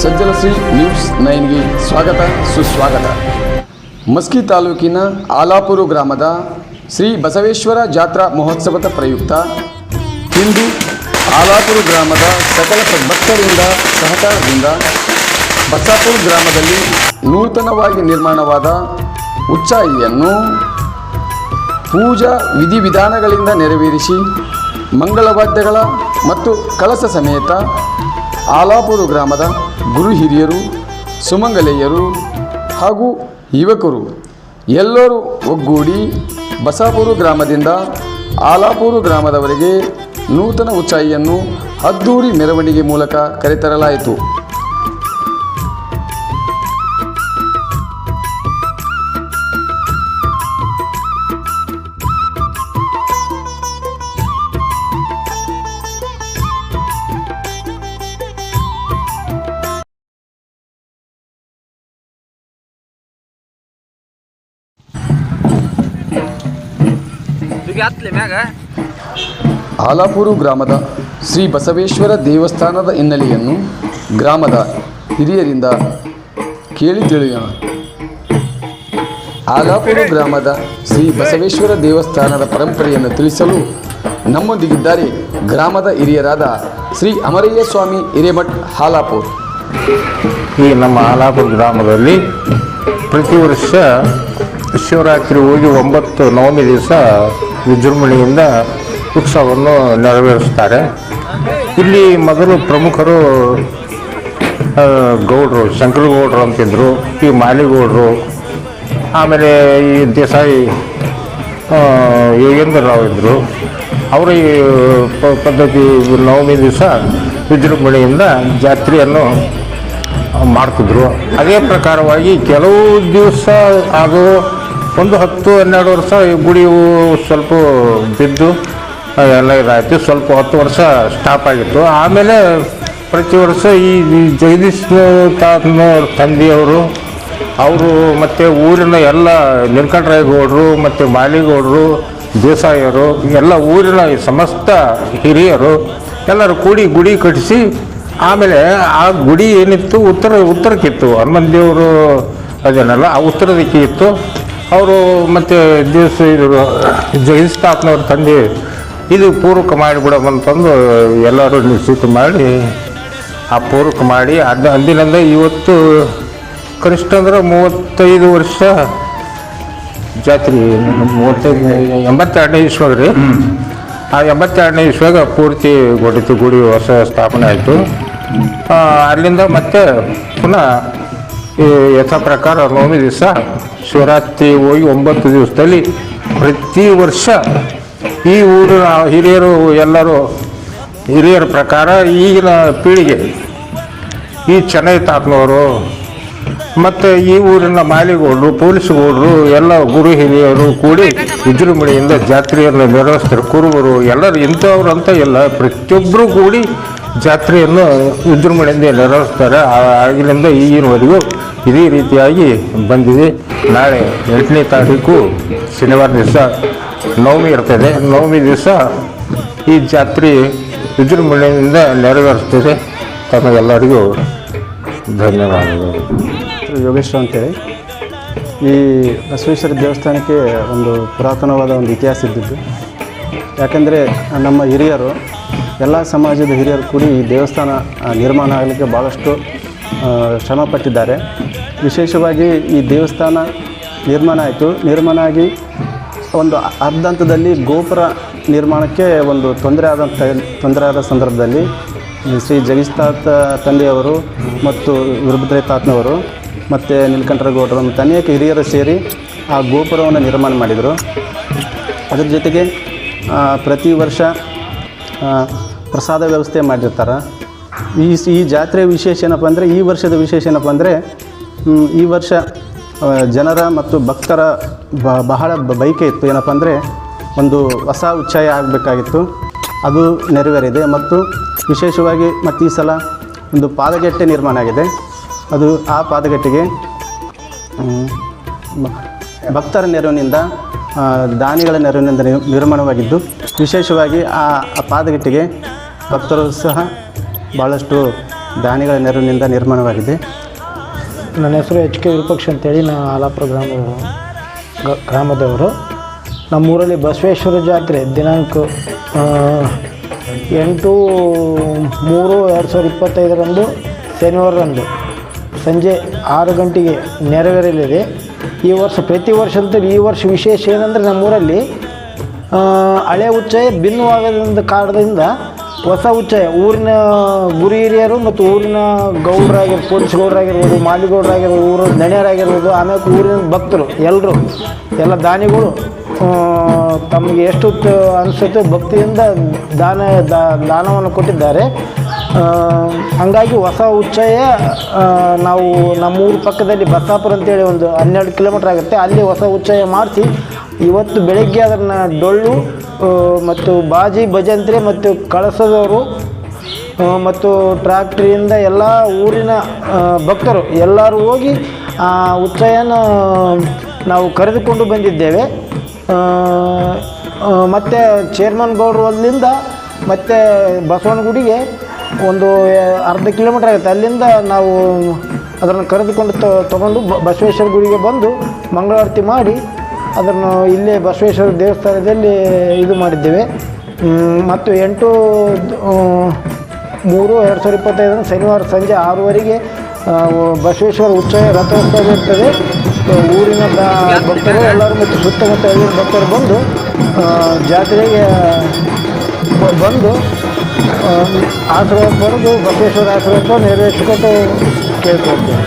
Sajjala Shri news ನೈನ್ಗೆ ಸ್ವಾಗತ, ಸುಸ್ವಾಗತ. ಮಸ್ಕಿ ತಾಲೂಕಿನ ಆಲಾಪುರ ಗ್ರಾಮದ ಶ್ರೀ ಬಸವೇಶ್ವರ ಜಾತ್ರಾ ಮಹೋತ್ಸವದ ಪ್ರಯುಕ್ತ ಇಂದು ಆಲಾಪುರ ಗ್ರಾಮದ ಸಕಲ ಭಕ್ತರಿಂದ, ಸಹಕಾರದಿಂದ ಬಸಾಪುರ ಗ್ರಾಮದಲ್ಲಿ ನೂತನವಾಗಿ ನಿರ್ಮಾಣವಾದ ಉಚ್ಚಾಯಿಯನ್ನು ಪೂಜಾ ವಿಧಿವಿಧಾನಗಳಿಂದ ನೆರವೇರಿಸಿ, ಮಂಗಳವಾದ್ಯಗಳ ಮತ್ತು ಕಳಸ ಸಮೇತ ಆಲಾಪುರ ಗ್ರಾಮದ ಗುರು ಹಿರಿಯರು, ಸುಮಂಗಲೆಯರು ಹಾಗೂ ಯುವಕರು ಎಲ್ಲರೂ ಒಗ್ಗೂಡಿ ಬಸಾಪುರ ಗ್ರಾಮದಿಂದ ಆಲಾಪುರ ಗ್ರಾಮದವರೆಗೆ ನೂತನ ಉಚ್ಚಾಯಿಯನ್ನು ಅದ್ದೂರಿ ಮೆರವಣಿಗೆ ಮೂಲಕ ಕರೆತರಲಾಯಿತು. ಮ್ಯಾಗ? ಆಲಾಪುರ ಗ್ರಾಮದ ಶ್ರೀ ಬಸವೇಶ್ವರ ದೇವಸ್ಥಾನದ ಹಿನ್ನೆಲೆಯನ್ನು ಗ್ರಾಮದ ಹಿರಿಯರಿಂದ ಕೇಳಿ ತಿಳಿಯೋಣ. ಆಲಾಪೂರು ಗ್ರಾಮದ ಶ್ರೀ ಬಸವೇಶ್ವರ ದೇವಸ್ಥಾನದ ಪರಂಪರೆಯನ್ನು ತಿಳಿಸಲು ನಮ್ಮೊಂದಿಗಿದ್ದಾರೆ ಗ್ರಾಮದ ಹಿರಿಯರಾದ ಶ್ರೀ ಅಮರಯ್ಯ ಸ್ವಾಮಿ ಹಿರೇಮಠ್ ಹಾಲಾಪುರ್. ಈ ನಮ್ಮ ಆಲಾಪುರ ಗ್ರಾಮದಲ್ಲಿ ಪ್ರತಿ ವರ್ಷ ಶಿವರಾತ್ರಿ ಹೋಗಿ ಒಂಬತ್ತು ನವಮಿ ದಿವಸ ವಿಜೃಂಭಣೆಯಿಂದ ಉತ್ಸವವನ್ನು ನೆರವೇರಿಸ್ತಾರೆ ಇಲ್ಲಿ ಮೊದಲು ಪ್ರಮುಖರು ಗೌಡರು ಗೌಡ್ರು ಶಂಕರಗೌಡ್ರು ಅಂತಿದ್ರು ಈ ಮಾಲಿಗೌಡರು ಆಮೇಲೆ ಈ ದೇಸಾಯಿ ಆ, ಯೋಗೇಂದ್ರ ರಾವ್ ಇದ್ದರು ಅವರ ಈ ಪದ್ಧತಿ ನವಮಿ ದಿವಸ ವಿಜೃಂಭಣೆಯಿಂದ ಜಾತ್ರೆಯನ್ನು ಮಾಡ್ತಿದ್ರು. ಅದೇ ಪ್ರಕಾರವಾಗಿ ಕೆಲವು ದಿವಸ ಅದು ಒಂದು ಹತ್ತು ಹನ್ನೆರಡು ವರ್ಷ ಈ ಗುಡಿಯು ಸ್ವಲ್ಪ ಬಿದ್ದು ಎಲ್ಲ ಇದಾಯಿತು ಸ್ವಲ್ಪ ಹತ್ತು ವರ್ಷ ಸ್ಟಾಪ್ ಆಗಿತ್ತು. ಆಮೇಲೆ ಪ್ರತಿ ವರ್ಷ ಈ ಜಗದೀಶ್ ತಾತನವ್ರ ತಂದೆಯವರು, ಅವರು ಮತ್ತು ಊರಿನ ಎಲ್ಲ ಗೌಡ್ರು ಮತ್ತು ಮಾಲಿಗೌಡರು ದೇಸಾಯಿಯವರು ಎಲ್ಲ ಊರಿನ ಸಮಸ್ತ ಹಿರಿಯರು ಎಲ್ಲರೂ ಕೂಡಿ ಗುಡಿ ಕಟ್ಟಿಸಿ, ಆಮೇಲೆ ಆ ಗುಡಿ ಏನಿತ್ತು, ಉತ್ತರ, ಉತ್ತರಕ್ಕಿತ್ತು. ಹನುಮನ್ ದೇವರು ಅದನ್ನೆಲ್ಲ ಆ ಉತ್ತರದಕ್ಕೆ ಇತ್ತು ಅವರು ಮತ್ತು ದಿವಸ ಇದ್ರು ಜಗದೀಶ್ ತಾತನವ್ರ ತಂದೆ ಇದು ಪೂರ್ವಕ ಮಾಡಿಬಿಡಮಂತಂದು ಎಲ್ಲರೂ ನಿಶ್ಚಿತ ಮಾಡಿ ಆ ಪೂರ್ವಕ ಮಾಡಿ ಅದು ಅಂದಿನಿಂದ ಇವತ್ತು ಕನಿಷ್ಠ ಅಂದ್ರೆ ಮೂವತ್ತೈದು ವರ್ಷ ಜಾತ್ರೆ, ಮೂವತ್ತೈದು, ಎಂಬತ್ತೆರಡನೇ ಇಸ್ವಾಗ ರೀ. ಆ ಎಂಬತ್ತೆರಡನೇ ಇಸ್ವಾಗ ಪೂರ್ತಿ ಗೊಡಿತು ಗುಡಿ ಹೊಸ ಸ್ಥಾಪನೆ ಆಯಿತು. ಅಲ್ಲಿಂದ ಮತ್ತೆ ಪುನಃ ಈ ಯಥ ಪ್ರಕಾರ ನವಮಿ ದಿವಸ ಶಿವರಾತ್ರಿ ಹೋಗಿ ಒಂಬತ್ತು ದಿವಸದಲ್ಲಿ ಪ್ರತಿ ವರ್ಷ ಈ ಊರಿನ ಹಿರಿಯರು ಎಲ್ಲರೂ ಹಿರಿಯರ ಪ್ರಕಾರ ಈಗಿನ ಪೀಳಿಗೆ, ಈ ಚೆನ್ನೈ ತಾತನವರು ಮತ್ತು ಈ ಊರಿನ ಮಾಲಿಗೌಡರು ಪೊಲೀಸ್ಗೌಡರು ಎಲ್ಲ ಗುರು ಹಿರಿಯರು ಕೂಡಿ ವಿಜೃಂಭಣೆಯಿಂದ ಜಾತ್ರೆಯನ್ನು ನೆರವೇರಿಸ್ತಾರೆ. ಕುರುಬರು ಎಲ್ಲರೂ ಇಂಥವ್ರು ಅಂತ ಇಲ್ಲ ಪ್ರತಿಯೊಬ್ಬರೂ ಕೂಡಿ ಜಾತ್ರೆಯನ್ನು ವಿಜೃಂಭಣೆಯಿಂದ ನೆರವೇರಿಸ್ತಾರೆ. ಆಗಿನಿಂದ ಈಗಿನವರೆಗೂ ಇದೇ ರೀತಿಯಾಗಿ ಬಂದಿದೆ. ನಾಳೆ ಎಂಟನೇ ತಾರೀಕು ಶನಿವಾರ ದಿವಸ ನವಮಿ ಇರ್ತದೆ. ನವಮಿ ದಿವಸ ಈ ಜಾತ್ರೆ ವಿಜೃಂಭಣೆಯಿಂದ ನೆರವೇರಿಸ್ತದೆ ತಮಗೆಲ್ಲರಿಗೂ ಧನ್ಯವಾದಗಳು. ಯೋಗೇಶ್ವರ ಅಂತೇಳಿ. ಈ ಬಸವೇಶ್ವರ ದೇವಸ್ಥಾನಕ್ಕೆ ಒಂದು ಪುರಾತನವಾದ ಒಂದು ಇತಿಹಾಸ ಇದ್ದಿದ್ದು. ಯಾಕೆಂದರೆ ನಮ್ಮ ಹಿರಿಯರು, ಎಲ್ಲ ಸಮಾಜದ ಹಿರಿಯರು ಕೂಡಿ ಈ ದೇವಸ್ಥಾನ ನಿರ್ಮಾಣ ಆಗಲಿಕ್ಕೆ ಭಾಳಷ್ಟು ಶ್ರಮಪಟ್ಟಿದ್ದಾರೆ ಶ್ರಮ ಪಟ್ಟಿದ್ದಾರೆ. ವಿಶೇಷವಾಗಿ ಈ ದೇವಸ್ಥಾನ ನಿರ್ಮಾಣ ಆಯಿತು. ನಿರ್ಮಾಣ ಆಗಿ ಒಂದು ಅರ್ಧಂತದಲ್ಲಿ ಗೋಪುರ ನಿರ್ಮಾಣಕ್ಕೆ ಒಂದು ತೊಂದರೆ ಆದಂಥ ತೊಂದರೆ ಆದ ಸಂದರ್ಭದಲ್ಲಿ ಶ್ರೀ ಜಗೀಶ್ ತಾತ ತಂದೆಯವರು ಮತ್ತು ವೀರಭದ್ರ ತಾತನವರು ಮತ್ತು ನೀಲಕಂಠರಗೌಡರು ಮತ್ತು ಅನೇಕ ಹಿರಿಯರು ಸೇರಿ ಆ ಗೋಪುರವನ್ನು ನಿರ್ಮಾಣ ಮಾಡಿದರು. ಅದ್ರ ಜೊತೆಗೆ ಪ್ರತಿ ವರ್ಷ ಪ್ರಸಾದ ವ್ಯವಸ್ಥೆ ಮಾಡಿರ್ತಾರೆ. ಈ ಈ ಜಾತ್ರೆ ವಿಶೇಷ ಏನಪ್ಪ ಅಂದರೆ, ಈ ವರ್ಷದ ವಿಶೇಷ ಏನಪ್ಪ ಅಂದರೆ ಈ ವರ್ಷ ಜನರ ಮತ್ತು ಭಕ್ತರ ಬಹಳ ಬೈಕೆ ಇತ್ತು. ಏನಪ್ಪ ಅಂದರೆ ಒಂದು ಹೊಸ ಉಚ್ಚಾಯ ಆಗಬೇಕಾಗಿತ್ತು. ಅದು ನೆರವೇರಿದೆ ಮತ್ತು ವಿಶೇಷವಾಗಿ ಮತ್ತು ಈ ಸಲ ಒಂದು ಪಾದಗಟ್ಟೆ ನಿರ್ಮಾಣ ಆಗಿದೆ. ಅದು ಆ ಪಾದಗಟ್ಟೆಗೆ ಭಕ್ತರ ನೆರವಿನಿಂದ ದಾನಿಗಳ ನೆರವಿನಿಂದ ನಿರ್- ನಿರ್ಮಾಣವಾಗಿದ್ದು, ವಿಶೇಷವಾಗಿ ಆ ಪಾದಗಟ್ಟೆಗೆ ಭಕ್ತರು ಸಹ ಭಾಳಷ್ಟು ದಾನಿಗಳ ನೆರವಿನಿಂದ ನಿರ್ಮಾಣವಾಗಿದೆ. ನನ್ನ ಹೆಸರು ಎಚ್ ಕೆ ವಿರೂಪಾಕ್ಷ ಅಂತೇಳಿ, ನಾ ಆಲಾಪುರ ಗ್ರಾಮ ಗ್ರಾಮದವರು. ನಮ್ಮೂರಲ್ಲಿ ಬಸವೇಶ್ವರ ಜಾತ್ರೆ ದಿನಾಂಕ ಎಂಟು ಮೂರು ಎರಡು ಸಾವಿರದ ಇಪ್ಪತ್ತೈದರಂದು, ಶನಿವಾರರಂದು ಸಂಜೆ ಆರು ಗಂಟೆಗೆ ನೆರವೇರಲಿದೆ. ಈ ವರ್ಷ, ಪ್ರತಿ ವರ್ಷದಂತೆ ಈ ವರ್ಷ ವಿಶೇಷ ಏನಂದರೆ ನಮ್ಮೂರಲ್ಲಿ ಹಳೆ ಉಚ್ಚೆ ಭಿನ್ನವಾಗದ ಕಾರಣದಿಂದ ಹೊಸ ಹುಚ್ಚೆ, ಊರಿನ ಗುರಿ ಹಿರಿಯರು ಮತ್ತು ಊರಿನ ಗೌಡರಾಗಿರ್, ಪೊಲೀಸ್ ಗೌಡರಾಗಿರ್ಬೋದು ಮಾಲಿಗೌಡರಾಗಿರ್ಬೋದು ಊರ ದಣಿಯರಾಗಿರ್ಬೋದು ಆಮೇಲೆ ಊರಿನ ಭಕ್ತರು ಎಲ್ಲರೂ ಎಲ್ಲ ದಾನಿಗಳು ತಮಗೆ ಎಷ್ಟು ಅನಿಸುತ್ತೆ ಭಕ್ತಿಯಿಂದ ದಾನ ದಾನವನ್ನು ಕೊಟ್ಟಿದ್ದಾರೆ. ಹಾಗಾಗಿ ಹೊಸ ಉಚ್ಚಯ ನಾವು ನಮ್ಮೂರ ಪಕ್ಕದಲ್ಲಿ ಬಸ್ಸಾಪುರ ಅಂತೇಳಿ ಒಂದು ಹನ್ನೆರಡು ಕಿಲೋಮೀಟ್ರ್ ಆಗುತ್ತೆ. ಅಲ್ಲಿ ಹೊಸ ಉಚ್ಚಯ ಮಾಡಿಸಿ ಇವತ್ತು ಬೆಳಗ್ಗೆ ಅದನ್ನು ಡೊಳ್ಳು ಮತ್ತು ಬಾಜಿ, ಭಜಂತ್ರಿ ಮತ್ತು ಕಳಸದವರು ಮತ್ತು ಟ್ರ್ಯಾಕ್ಟ್ರಿಯಿಂದ ಎಲ್ಲ ಊರಿನ ಭಕ್ತರು ಎಲ್ಲರೂ ಹೋಗಿ ಆ ಉತ್ಸವನ ನಾವು ಕರೆದುಕೊಂಡು ಬಂದಿದ್ದೇವೆ. ಮತ್ತು ಚೇರ್ಮನ್ ಗೌಡ್ರು ಅಲ್ಲಿಂದ ಮತ್ತು ಬಸವನಗುಡಿಗೆ ಒಂದು ಅರ್ಧ ಕಿಲೋಮೀಟರ್ ಆಗುತ್ತೆ. ಅಲ್ಲಿಂದ ನಾವು ಅದನ್ನು ಕರೆದುಕೊಂಡು ತಗೊಂಡು ಬಸವೇಶ್ವರ ಗುಡಿಗೆ ಬಂದು ಮಂಗಳಾರತಿ ಮಾಡಿ ಅದನ್ನು ಇಲ್ಲೇ ಬಸವೇಶ್ವರ ದೇವಸ್ಥಾನದಲ್ಲಿ ಇದು ಮಾಡಿದ್ದೇವೆ. ಮತ್ತು ಎಂಟು ಮೂರು, ಎರಡು ಸಾವಿರದ ಇಪ್ಪತ್ತೈದರ ಶನಿವಾರ ಸಂಜೆ ಆರೂವರೆಗೆ ಬಸವೇಶ್ವರ ಉತ್ಸವ ರಥೋತ್ಸವ ಇರ್ತದೆ. ಊರಿನ ಭಕ್ತರು ಎಲ್ಲರೂ ಮತ್ತು ಸುತ್ತಮುತ್ತ ಹಳ್ಳಿಯ ಭಕ್ತರು ಬಂದು ಜಾತ್ರೆಗೆ ಬಂದು ಆಶ್ರಯ ಪಡೆದು ಬಸವೇಶ್ವರ ಆಶೀರ್ವಾದ ನೆರವೇರಿಸಿಕೊಂಡು ಕೇಳ್ಕೊಳ್ತೇವೆ.